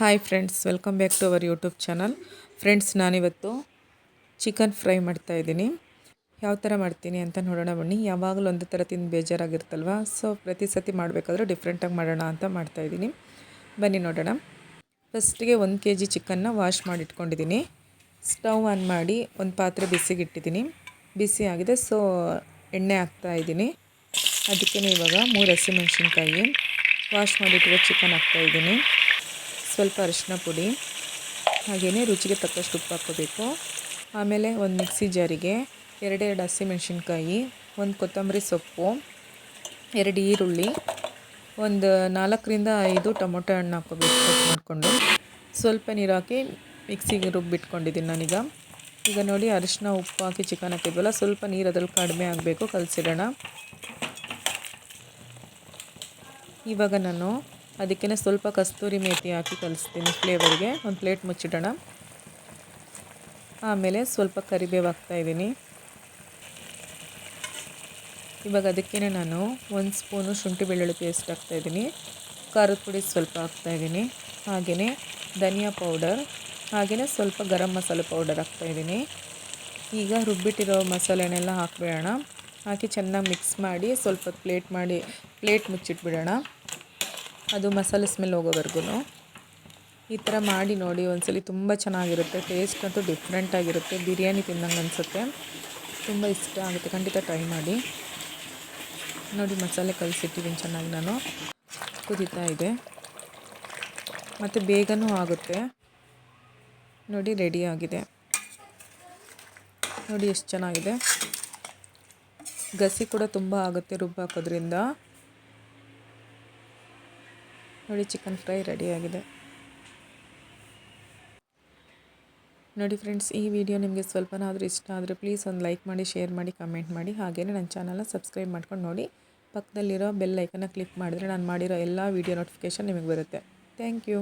Hi friends welcome back to our YouTube channel friends ನಾನಿವತ್ತು chicken fry ಮಾಡ್ತಾ ಇದ್ದೀನಿ. ಯಾವ ಥರ ಮಾಡ್ತೀನಿ ಅಂತ ನೋಡೋಣ ಬನ್ನಿ. ಯಾವಾಗಲೂ ಒಂದು ಥರ ತಿಂದು ಬೇಜಾರಾಗಿರುತ್ತಲ್ವ? ಸೊ ಪ್ರತಿ ಸತಿ ಮಾಡಬೇಕಾದ್ರೂ ಡಿಫ್ರೆಂಟಾಗಿ ಮಾಡೋಣ ಅಂತ ಮಾಡ್ತಾ ಇದ್ದೀನಿ. ಬನ್ನಿ ನೋಡೋಣ. ಫಸ್ಟಿಗೆ ಒಂದು ಕೆ ಜಿ ಚಿಕನ್ನ ವಾಶ್ ಮಾಡಿ ಇಟ್ಕೊಂಡಿದ್ದೀನಿ ಸ್ಟವ್ ಆನ್ ಮಾಡಿ ಒಂದು ಪಾತ್ರೆ ಬಿಸಿಗೆ ಇಟ್ಟಿದ್ದೀನಿ ಬಿಸಿ ಆಗಿದೆ ಸೊ ಎಣ್ಣೆ ಹಾಕ್ತಾ ಇದ್ದೀನಿ. ಅದಕ್ಕೆ ಇವಾಗ ಮೂರು ಹಸಿಮೆಣ್ಸಿನ್ಕಾಯಿ ವಾಶ್ ಮಾಡಿಟ್ಟಿರೋ ಚಿಕನ್ ಹಾಕ್ತಾಯಿದ್ದೀನಿ ಸ್ವಲ್ಪ ಅರಿಶಿನ ಪುಡಿ ಹಾಗೆಯೇ ರುಚಿಗೆ ತಕ್ಕಷ್ಟು ಉಪ್ಪು ಹಾಕೋಬೇಕು ಆಮೇಲೆ ಒಂದು ಮಿಕ್ಸಿ ಜಾರಿಗೆ ಎರಡೆರಡು ಹಸಿಮೆಣ್ಸಿನ್ಕಾಯಿ ಒಂದು ಕೊತ್ತಂಬರಿ ಸೊಪ್ಪು, ಎರಡು ಈರುಳ್ಳಿ, ಒಂದು ನಾಲ್ಕರಿಂದ ಐದು ಟೊಮೊಟೊ ಹಣ್ಣು ಹಾಕೋಬೇಕು ಕಟ್ ಮಾಡಿಕೊಂಡು. ಸ್ವಲ್ಪ ನೀರು ಹಾಕಿ ಮಿಕ್ಸಿಗೆ ರುಬ್ಬಿಟ್ಕೊಂಡಿದ್ದೀನಿ ನಾನೀಗ. ಈಗ ನೋಡಿ ಅರಿಶಿನ, ಉಪ್ಪು ಹಾಕಿ ಚಿಕನ್ ಹಾಕಿದ್ವಲ್ಲ, ಸ್ವಲ್ಪ ನೀರು ಅದ್ರಲ್ಲಿ ಕಡಿಮೆ ಆಗಬೇಕು, ಕಲಸಿಡೋಣ. ಇವಾಗ ನಾನು ಅದಕ್ಕೆ ಸ್ವಲ್ಪ ಕಸ್ತೂರಿ ಮೇತಿ ಹಾಕಿ ಕಲಿಸ್ತೀನಿ ಫ್ಲೇವರ್ಗೆ. ಒಂದು ಪ್ಲೇಟ್ ಮುಚ್ಚಿಡೋಣ. ಆಮೇಲೆ ಸ್ವಲ್ಪ ಕರಿಬೇವು ಹಾಕ್ತಾಯಿದ್ದೀನಿ ಇವಾಗ ಅದಕ್ಕೇ ನಾನು ಒಂದು ಸ್ಪೂನು ಶುಂಠಿ ಬೆಳ್ಳುಳ್ಳಿ ಪೇಸ್ಟ್ ಹಾಕ್ತಾಯಿದ್ದೀನಿ ಖಾರದ ಪುಡಿ ಸ್ವಲ್ಪ ಹಾಕ್ತಾಯಿದ್ದೀನಿ ಹಾಗೆಯೇ ಧನಿಯಾ ಪೌಡರ್ ಹಾಗೆಯೇ ಸ್ವಲ್ಪ ಗರಂ ಮಸಾಲೆ ಪೌಡರ್ ಹಾಕ್ತಾಯಿದ್ದೀನಿ ಈಗ ರುಬ್ಬಿಟ್ಟಿರೋ ಮಸಾಲೆನೆಲ್ಲ ಹಾಕಿಬಿಡೋಣ. ಹಾಕಿ ಚೆನ್ನಾಗಿ ಮಿಕ್ಸ್ ಮಾಡಿ ಸ್ವಲ್ಪ ಪ್ಲೇಟ್ ಮಾಡಿ, ಪ್ಲೇಟ್ ಮುಚ್ಚಿಟ್ಬಿಡೋಣ. ಅದು ಮಸಾಲೆ ಸ್ಮೆಲ್ ಹೋಗೋವರೆಗೂ ಈ ಥರ ಮಾಡಿ ನೋಡಿ, ಒಂದ್ಸಲಿ ತುಂಬ ಚೆನ್ನಾಗಿರುತ್ತೆ ಟೇಸ್ಟ್ ಅಂತೂ ಡಿಫ್ರೆಂಟಾಗಿರುತ್ತೆ ಬಿರಿಯಾನಿ ತಿನ್ನಂಗೆ ಅನಿಸುತ್ತೆ. ತುಂಬ ಇಷ್ಟ ಆಗುತ್ತೆ, ಖಂಡಿತ ಟ್ರೈ ಮಾಡಿ. ನೋಡಿ, ಮಸಾಲೆ ಕಲಿಸಿಟ್ಟಿದ್ದೀನಿ ಚೆನ್ನಾಗಿ ನಾನು. ಕುದೀತಾ ಇದೆ. ಮತ್ತು ಬೇಗನೂ ಆಗುತ್ತೆ. ನೋಡಿ ರೆಡಿ ಆಗಿದೆ. ನೋಡಿ, ಎಷ್ಟು ಚೆನ್ನಾಗಿದೆ. ಗಸಿ ಕೂಡ ತುಂಬ ಆಗುತ್ತೆ ರುಬ್ಬು ಹಾಕೋದ್ರಿಂದ ನೋಡಿ ಚಿಕನ್ ಫ್ರೈ ರೆಡಿಯಾಗಿದೆ ನೋಡಿ ಫ್ರೆಂಡ್ಸ್ ಈ ವಿಡಿಯೋ ನಿಮಗೆ ಸ್ವಲ್ಪನಾದರೂ ಇಷ್ಟ ಆದರೆ ಪ್ಲೀಸ್ ಒಂದು ಲೈಕ್ ಮಾಡಿ ಶೇರ್ ಮಾಡಿ ಕಮೆಂಟ್ ಮಾಡಿ. ಹಾಗೆಯೇ ನನ್ನ ಚಾನಲ್ನ ಸಬ್ಸ್ಕ್ರೈಬ್ ಮಾಡ್ಕೊಂಡು ನೋಡಿ, ಪಕ್ಕದಲ್ಲಿರೋ ಬೆಲ್ ಐಕನ್ನ ಕ್ಲಿಕ್ ಮಾಡಿದ್ರೆ ನಾನು ಮಾಡಿರೋ ಎಲ್ಲ ವೀಡಿಯೋ ನೋಟಿಫಿಕೇಷನ್ ನಿಮಗೆ ಬರುತ್ತೆ. Thank you